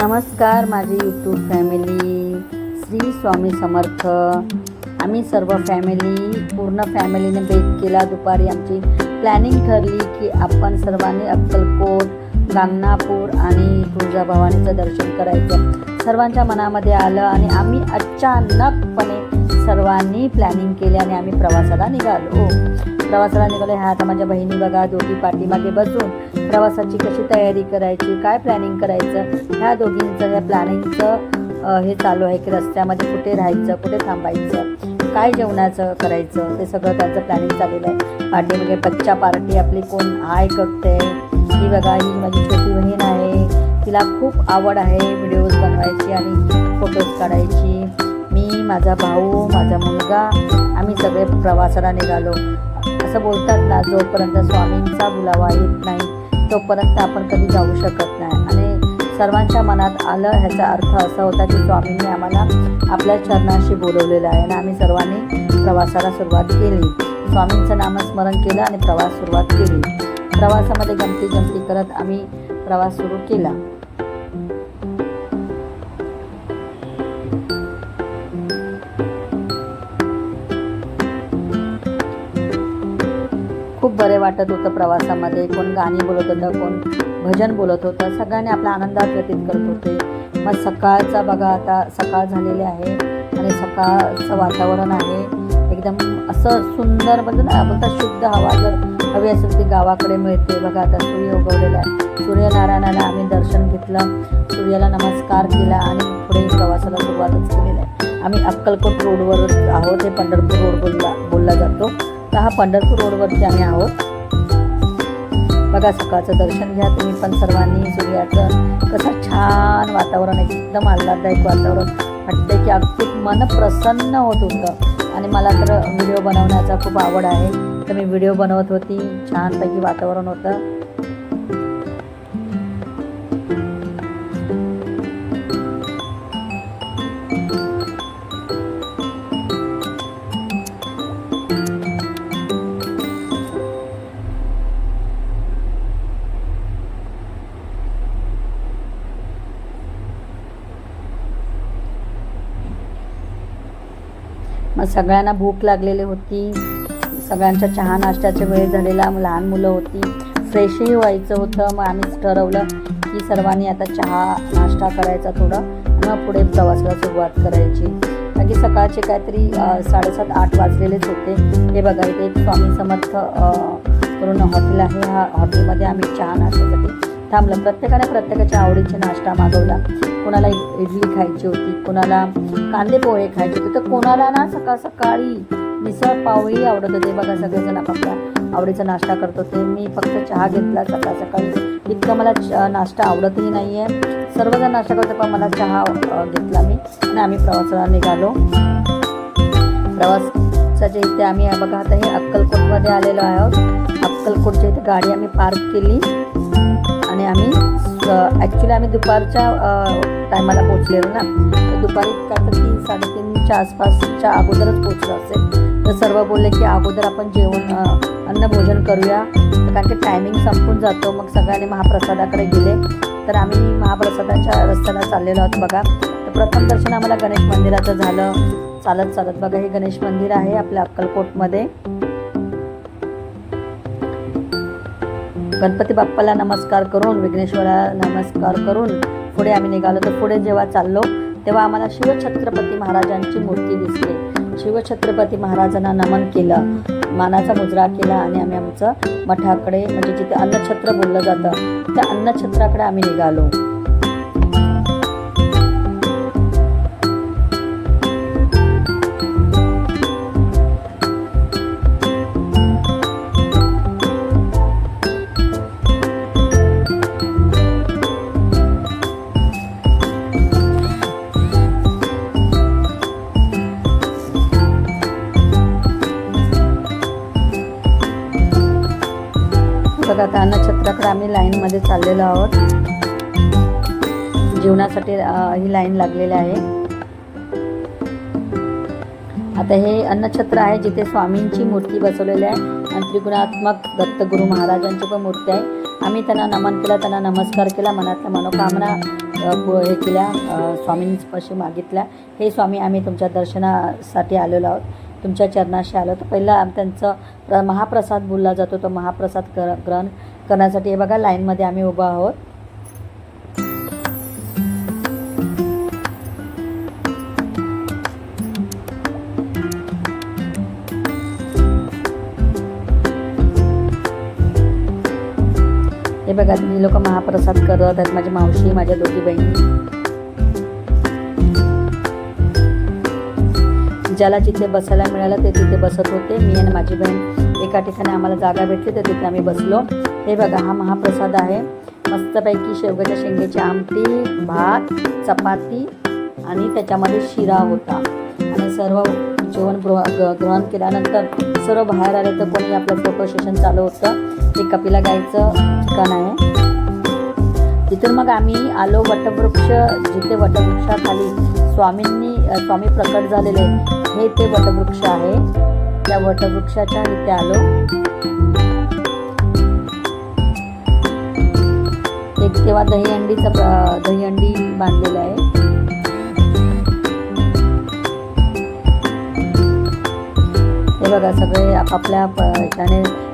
नमस्कार माझी YouTube family Shri Swami Samarth. आम्ही सर्व फॅमिली पूर्ण फॅमिलीने भेट केला. दुपारी आमची प्लॅनिंग ठरली की आपण सर्वांनी अक्कलकोट गांगणापूर आणि तुळजाभवानीचं दर्शन करायचं. सर्वांच्या मनामध्ये आलं आणि आम्ही अचानकपणे सर्वांनी प्लॅनिंग केली आणि आम्ही प्रवासाला निघालो. हो. प्रवासाला निघालो. ह्या आता माझ्या बहिणी बघा दोघी पाठीमागे बसून प्रवासाची कशी तयारी करायची काय प्लॅनिंग करायचं ह्या दोघींचं ह्या प्लॅनिंगचं हे चालू आहे की रस्त्यामध्ये कुठे राहायचं कुठे थांबायचं काय जेवणाचं करायचं ते सगळं त्यांचं प्लॅनिंग चाललेलं आहे. पाठीमागे बच्चा पार्टी आपली कोण आय करते ही बघा ही माझी छोटी बहीण आहे तिला खूप आवड आहे व्हिडिओज बनवायची आणि फोटोज काढायची. मी माझा भाऊ माझा मुलगा आम्ही सगळे प्रवासाला निघालो. असं बोलतात ना जोपर्यंत स्वामींचा बुलावा येत नाही तोपर्यंत आपण कधी जाऊ शकत नाही. आणि सर्वांच्या मनात आलं ह्याचा अर्थ असा होता की स्वामींनी आम्हाला आपल्या चरणाशी बोलवलेलं आहे. आणि आम्ही सर्वांनी प्रवासाला सुरुवात केली. स्वामींचं नामस्मरण केलं आणि प्रवास सुरुवात केली. प्रवासामध्ये गमती जमती करत आम्ही प्रवास सुरू केला. बरे वाटत होतं प्रवासामध्ये. कोण गाणी बोलत होतं कोण भजन बोलत होतं. सगळ्यांनी आपला आनंदात व्यतीत करत होते. मग सकाळचा बघा आता सकाळ झालेली आहे आणि सकाळचं वातावरण आहे. एकदम असं सुंदर म्हणजे ना बोलतात शुद्ध हवा जर हवी असेल ती गावाकडे मिळते. बघा आता सूर्य उगवलेला आहे. सूर्यनारायणाला आम्ही दर्शन घेतलं. सूर्याला नमस्कार केला आणि पुढे प्रवासाला सुरुवातच केलेली आहे. आम्ही अक्कलकोट रोडवर आहोत. हे पंढरपूर रोड बोलला बोलला जातो. तर हा पंढरपूर रोडवरती आम्ही आहोत. बघा सकाळचं दर्शन घ्या तुम्ही पण सर्वांनी सूर्याचं कसं छान वातावरण एकदम आल्हाददायक वातावरण. वाटतं की अगदी मन प्रसन्न होत होतं. आणि मला तर व्हिडिओ बनवण्याचा खूप आवड आहे. तर मी व्हिडिओ बनवत होती छानपैकी वातावरण होतं. मग सगळ्यांना भूक लागलेली होती. सगळ्यांच्या चहा नाश्त्याचे वेळ झालेला. लहान मुलं होती. फ्रेशही व्हायचं होतं. मग आम्हीच ठरवलं की सर्वांनी आता चहा नाश्ता करायचा थोडा. मग पुढे प्रवासाला सुरुवात करायची. म्हणजे की सकाळचे काहीतरी साडेसात आठ वाजलेलेच होते. हे बघा इथे एक स्वामी समर्थ करून हॉटेल आहे. ह्या हॉटेलमध्ये आम्ही चहा नाश्त्यासाठी थांबलं. प्रत्येकाने प्रत्येकाच्या आवडीचा नाश्ता मागवला. कोणाला इडली खायची होती कोणाला कांदे पोहे खायचे होते तर कोणाला ना सकाळ सकाळी मिसळ पावही आवडत होते. बघा सगळेजण आपापल्या आवडीचा नाश्ता करत होते. मी फक्त चहा घेतला सकाळ सकाळी. इतकं मला नाश्ता आवडतही नाही आहे सर्वजण नाश्ता करतो पण मला चहा घेतला मी. आणि आम्ही प्रवासाला निघालो. प्रवासाच्या इथे आम्ही बघा आता हे अक्कलकोटमध्ये आलेलो आहोत. अक्कलकोटच्या इथे गाडी आम्ही पार्क केली. आम्ही. ॲक्च्युली आम्ही दुपारच्या टायमाला पोचलेलो ना. तर दुपारी काय तर तीन साडेतीनच्या आसपासच्या अगोदरच पोचलो असेल. तर सर्व बोलले की अगोदर आपण जेवण अन्नभोजन करूया. तर कारण की टायमिंग संपून जातो. मग सगळ्यांनी महाप्रसादाकडे गेले. तर आम्ही महाप्रसादाच्या रस्त्याला चाललेलो आहोत बघा. तर प्रथम दर्शन आम्हाला गणेश मंदिराचं झालं. चालत चालत. बघा हे गणेश मंदिर आहे आपल्या अक्कलकोटमध्ये. गणपती बाप्पाला नमस्कार करून विघ्नेश्वराला नमस्कार करून पुढे आम्ही निघालो. तर पुढे जेव्हा चाललो तेव्हा आम्हाला शिवछत्रपती महाराजांची मूर्ती दिसली. शिवछत्रपती महाराजांना नमन केलं मानाचा मुजरा केला आणि आम्ही आमचं मठाकडे म्हणजे जिथे अन्नछत्र बोललं जातं त्या अन्नछत्राकडे आम्ही निघालो. लाईनमध्ये चाललेलो आहोत. जेवणासाठी ही लाईन लागलेली आहे. आता हे अन्नछत्र आहे जिथे स्वामींची मूर्ती बसवलेली आहे आणि त्रिगुणात्मक दत्तगुरु महाराजांची पण मूर्ती आहे. आम्ही त्यांना नमन केलं त्यांना नमस्कार केला मनातल्या मनोकामना हे केल्या स्वामींपाशी मागितल्या. हे स्वामी आम्ही तुमच्या दर्शनासाठी आलेलो आहोत. तुमच्या चरणाशी आलो. तर पहिला त्यांचं महाप्रसाद बोलला जातो. तो महाप्रसाद ग्र ग्रहण करण्यासाठी हे बघा लाईनमध्ये आम्ही उभं आहोत. हे बघा मी लोक महाप्रसाद करत आहेत माझी मावशी माझ्या दोघी बहिणी. ज्याला जिथे बसायला मिळालं ते तिथे बसत होते. मी आणि माझी बहीण एका ठिकाणी आम्हाला जागा भेटली तर तिथे आम्ही बसलो. हे बघा हा महाप्रसाद आहे. मस्तपैकी शेवग्याच्या शेंगेची आमटी भात चपाती आणि त्याच्यामध्ये शिरा होता. आणि सर्व जेवण गृह ग- ग्रहण केल्यानंतर सर्व बाहेर आले तर कोणी आपलं फोटो सेशन चालू होतं. हे कपिला गायचं ठिकाण आहे. तिथून मग आम्ही आलो वटवृक्ष जिथे वटवृक्षाखाली स्वामींनी स्वामी प्रकट झालेले हे ते वटवृक्ष आहे. त्या वटवृक्षाच्या इथे आलो. एक तेव्हा दहीहंडीचं दहीहंडी बांधलेलं आहे. हे बघा सगळे आपापल्या प-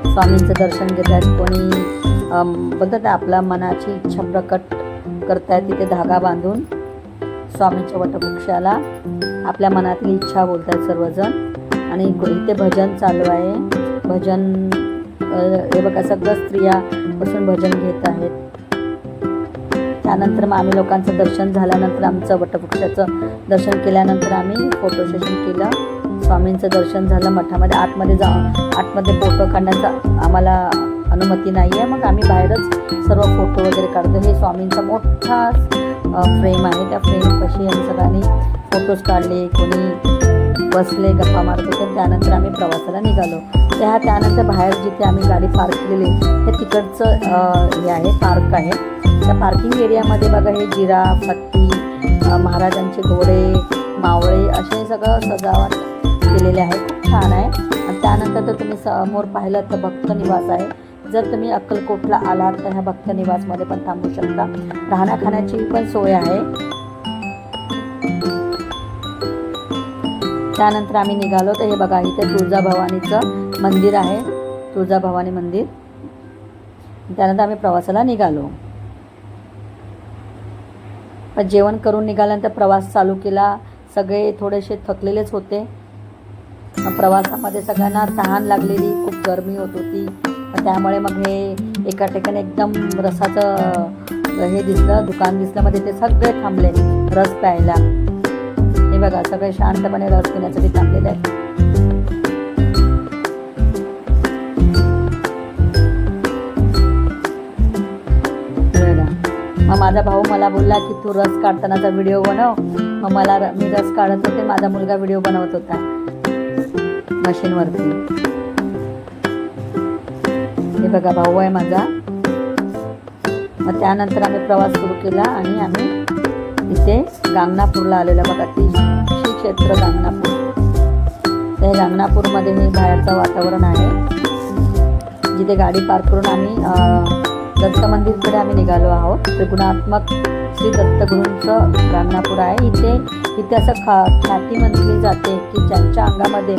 स्वामींचं दर्शन घेत आहेत. कोणी अम, बोलतात आपल्या मनाची इच्छा प्रकट करतायत तिथे धागा बांधून स्वामींच्या वटवृक्षाला. आपल्या मनातली इच्छा बोलत आहेत सर्वजण. आणि इथे भजन चालू आहे. भजन हे बघा सगळं स्त्रिया बसून भजन घेत आहेत. त्यानंतर मग आम्ही लोकांचं दर्शन झाल्यानंतर आमचं वटवृक्षाचं दर्शन केल्यानंतर आम्ही फोटो सेशन केलं. स्वामींचं दर्शन झालं. मठामध्ये आतमध्ये जाऊन आतमध्ये फोटो काढण्याचा आम्हाला अनुमती नाही आहे मग आम्ही बाहेरच सर्व फोटो वगैरे काढतो. हे स्वामींचा मोठा फ्रेम आहे. त्या फ्रेमपाशी आम्ही सगळ्यांनी फोटोज काढले. कोणी बसले गप्पा मारत होते. त्यानंतर आम्ही प्रवासाला निघालो. त्या त्यानंतर बाहेर जिथे आम्ही गाडी पार्क केलेली हे तिकडचं हे आहे पार्क आहे. त्या पार्किंग एरियामध्ये बघा हे जिरा हत्ती महाराजांचे घोडे मावळे असे सगळं सजावट केलेले आहे. खूप छान आहे. आणि त्यानंतर तर तुम्ही समोर पाहिलं तर भक्त निवास आहे. जर तुम्ही अक्कलकोटला आलात तर ह्या भक्त निवासमध्ये पण थांबू शकता. राहण्या खाण्याची पण सोय आहे. त्यानंतर आम्ही निघालो तर हे बघा इथे तुळजाभवानीचं मंदिर आहे. तुळजाभवानी मंदिर. त्यानंतर आम्ही प्रवासाला निघालो. पण जेवण करून निघाल्यानंतर प्रवास चालू केला. सगळे थोडेसे थकलेलेच होते. प्रवासामध्ये सगळ्यांना तहान लागलेली खूप गरमी होत होती. त्यामुळे मग हे एका ठिकाणी एकदम रसाचं हे दिसलं दुकान दिसलं मग ते सगळे थांबले रस प्यायला. हे बघा सगळे शांतपणे रस पिण्यासाठी थांबलेले आहेत. मग माझा भाऊ मला बोलला की तू रस काढतानाचा व्हिडिओ बनव. मग मला र- मी रस काढत होते माझा मुलगा व्हिडिओ बनवत होता मशीनवरती. हे बघा भाऊ आहे माझा. मग त्यानंतर आम्ही प्रवास सुरू केला आणि आम्ही इथे गांगणापूरला आलेलो बघा ती श्री क्षेत्र गांगणापूर. त्या गांगणापूरमध्ये हे बाहेरचं वातावरण आहे. जिथे गाडी पार्क करून आम्ही दत्त मंदिरकडे आम्ही निघालो आहोत. त्रिगुणात्मक श्री दत्तगुरूंचं गांगणापूर आहे. इथे इथे असं खा ख्याती म्हटली जाते की ज्यांच्या अंगामध्ये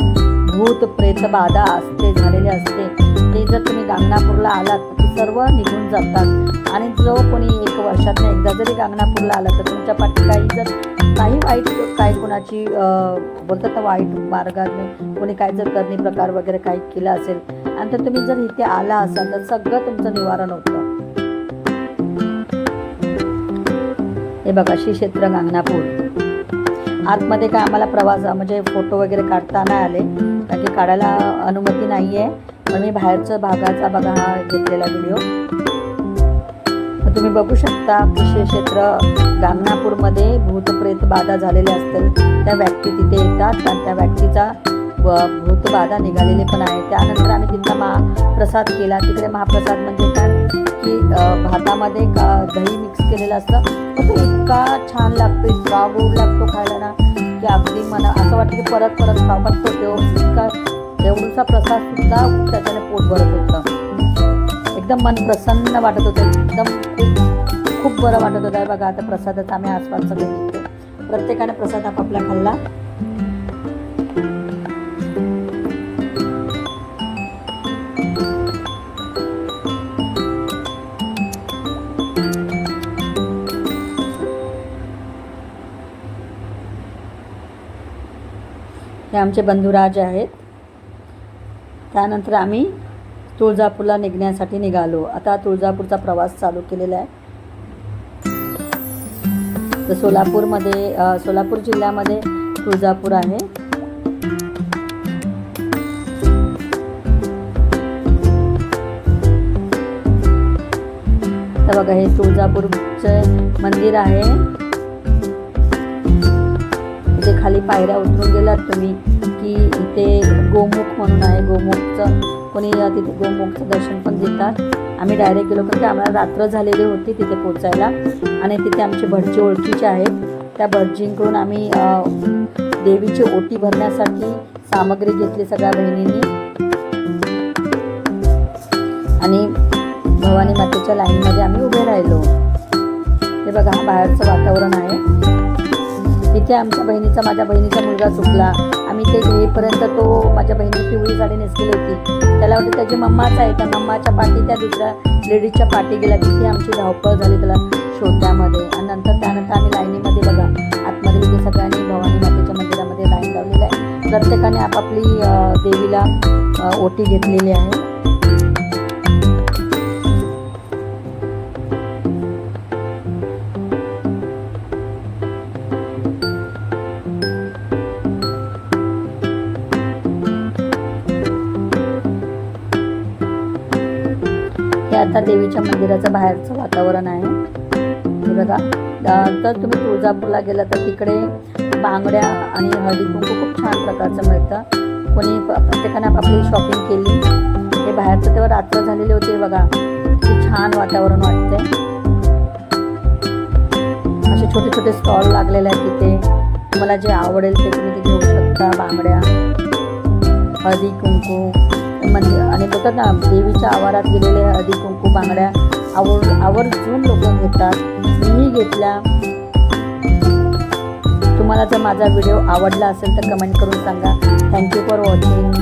भूत प्रेत बाधा असते झालेली असते. ते जर तुम्ही गांगणापूरला आलात तर ते सर्व निघून जातात. आणि जो कोणी एक वर्षात एकदा जरी गांगणापूरला आला तर तुमच्या पाठी काही जर काही वाईट काय कोणाची बोलतात ना वाईट मार्गाने कोणी काय जर करणी प्रकार वगैरे काही केला असेल आणि तर तुम्ही जर इथे आला असाल तर सगळं तुमचं निवारण होतं. हे बघा श्री क्षेत्र गांगणापूर. आतमध्ये काय आम्हाला प्रवास म्हणजे फोटो वगैरे काढता नाही आले. कारण काढायला अनुमती नाही आहे पण मी बाहेरचं भागाचा बघा हा घेतलेला व्हिडिओ तुम्ही बघू शकता कृषी क्षेत्र गांगणापूरमध्ये भूतप्रेत बाधा झालेल्या असतील. त्या व्यक्ती तिथे येतात आणि त्या व्यक्तीचा व भूतबाधा निघालेले पण आहे. त्यानंतर आम्ही तिथला महाप्रसाद केला. तिकडे महाप्रसाद म्हणजे काय? की भातामध्ये का दही मिक्स केलेलं असतं. तो इतका छान लागतो इतका गोड लागतो खायला ना. की आपली मला असं वाटतं की परत परत खाऊ होतो तो तेव इतका एवढूसा प्रसाद सुद्धा त्याच्याने पोट भरत होतं. एकदम मन प्रसन्न वाटत होतं. एकदम खूप खूप बरं वाटत होतं. बघा आता प्रसादाचा आम्ही आसपास सगळे निघतो प्रत्येकाने प्रसाद आपापला खाल्ला. हे आमचे बंधुराज आहेत. त्यानंतर आम्ही तुळजापूरला निघण्यासाठी निघालो. आता तुळजापूरचा प्रवास चालू केलेला आहे. तर सोलापूरमध्ये सोलापूर जिल्ह्यामध्ये तुळजापूर आहे. तर बघा हे तुळजापूरचं मंदिर आहे. खाली पायऱ्या उतरून गेलात तुम्ही की इथे गोमुख म्हणून आहे. गोमुखचं कोणी तिथे गोमुखचं दर्शन पण देतात. आम्ही डायरेक्ट गेलो कारण की आम्हाला रात्र झालेली होती तिथे पोचायला. आणि तिथे आमचे भटजी ओळखीचे आहेत. त्या भटजींकडून आम्ही देवीची ओटी भरण्यासाठी सामग्री घेतली सगळ्या बहिणींनी. आणि भवानी मातेच्या लाईनमध्ये आम्ही उभे राहिलो. हे बघा बाहेरचं वातावरण आहे. तिथे आमच्या बहिणीचा माझ्या बहिणीचा मुलगा चुकला. आम्ही ते घेईपर्यंत तो माझ्या बहिणी पिवळी साडी नेसलेली होती. त्याला वाटतं त्याची मम्माच आहे. त्या मम्माच्या पाठी त्या दुसऱ्या लेडीजच्या पाठी गेला. तिथे आमची धावपळ झाली त्याला शोधण्यामध्ये आणि नंतर त्यानंतर आम्ही लाईनीमध्ये बघा आतमध्ये तिथे सगळ्यांनी भवानी मातेच्या मंदिरामध्ये लाईन लावलेली आहे. प्रत्येकाने आपापली देवीला ओटी घेतलेली आहे. हे आता देवीच्या मंदिराचं बाहेरचं वातावरण आहे. हे बघा. तर तुम्ही तुळजापूरला गेला तर तिकडे बांगड्या आणि हळदी कुंकू खूप छान प्रकारचं मिळतं. कोणी प- प्रत्येकाने आपली शॉपिंग केली. हे बाहेरचं तेव्हा रात्र झालेले होते बघा. किती छान वातावरण वाटते असे छोटे छोटे स्टॉल लागलेले आहेत तिथे. तुम्हाला जे आवडेल ते तुम्ही ते घेऊ शकता. बांगड्या हळदी कुंकू. मंदिर. आणि बोलतात ना देवीच्या आवारात गेलेले हळदी कुंकू बांगड्या आवर आवर्जून लोक घेतात. मीही घेतल्या. तुम्हाला जर माझा व्हिडिओ आवडला असेल तर कमेंट करून सांगा. Thank you for watching